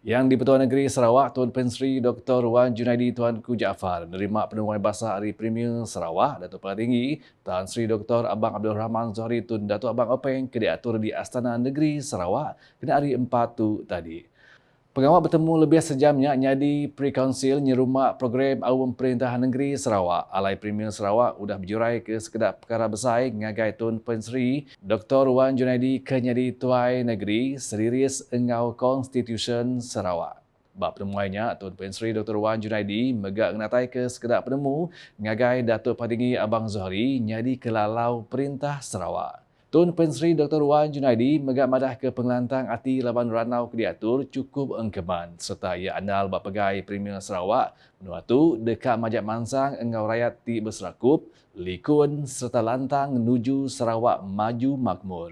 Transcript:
Yang di-Pertuan Negeri Sarawak, Tuan Pensri Dr. Wan Junaidi Tuanku Jaafar menerima penemuan basah Hari Premier Sarawak, Datuk Paling Tinggi Tan Sri Dr. Abang Abdul Rahman Zohri Tun Datuk Abang Openg ke diatur di Astana Negeri Sarawak kena hari 4 tu tadi. Pengawal bertemu lebih sejamnya nyadi pre-council nyerumak program awam perintah negeri Sarawak. Alai Premier Sarawak sudah berjurai ke sekedar perkara besar ngagai Tun Pensri Dr. Wan Junaidi ke nyadi tuai negeri serius engau Constitution Sarawak. Bab penemuannya, Tun Pensri Dr. Wan Junaidi megak ngenatai ke sekedar penemu ngagai Datuk Padingi Abang Zohri nyadi kelalau perintah Sarawak. Tun Pensri Dr. Wan Junaidi megak madah ke pengelantang ati laban ranau ke diatur cukup engkeman serta ia andal bapagai Premier Sarawak menua tu dekat majak mansang engau rakyat ti berserakup, likun serta lantang menuju Sarawak maju makmur.